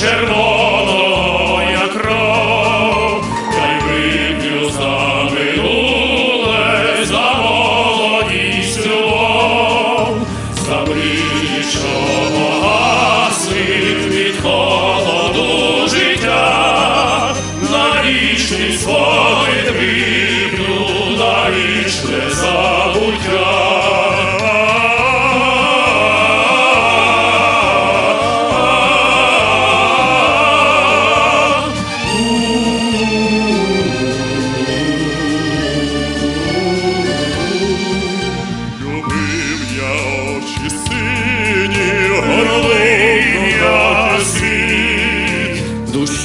червоного, як та й вип'ю за минуле, за молодість любов, за мрії, що гасить від холоду життя, на річний свої вип'ю, на річне забуття.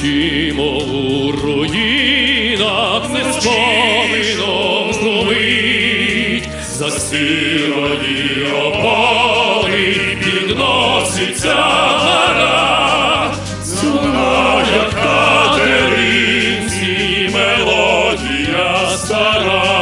Тремтімо у руїнах, не спомином за засилені опали підноситься гора, Луна, як катеринці, мелодія стара.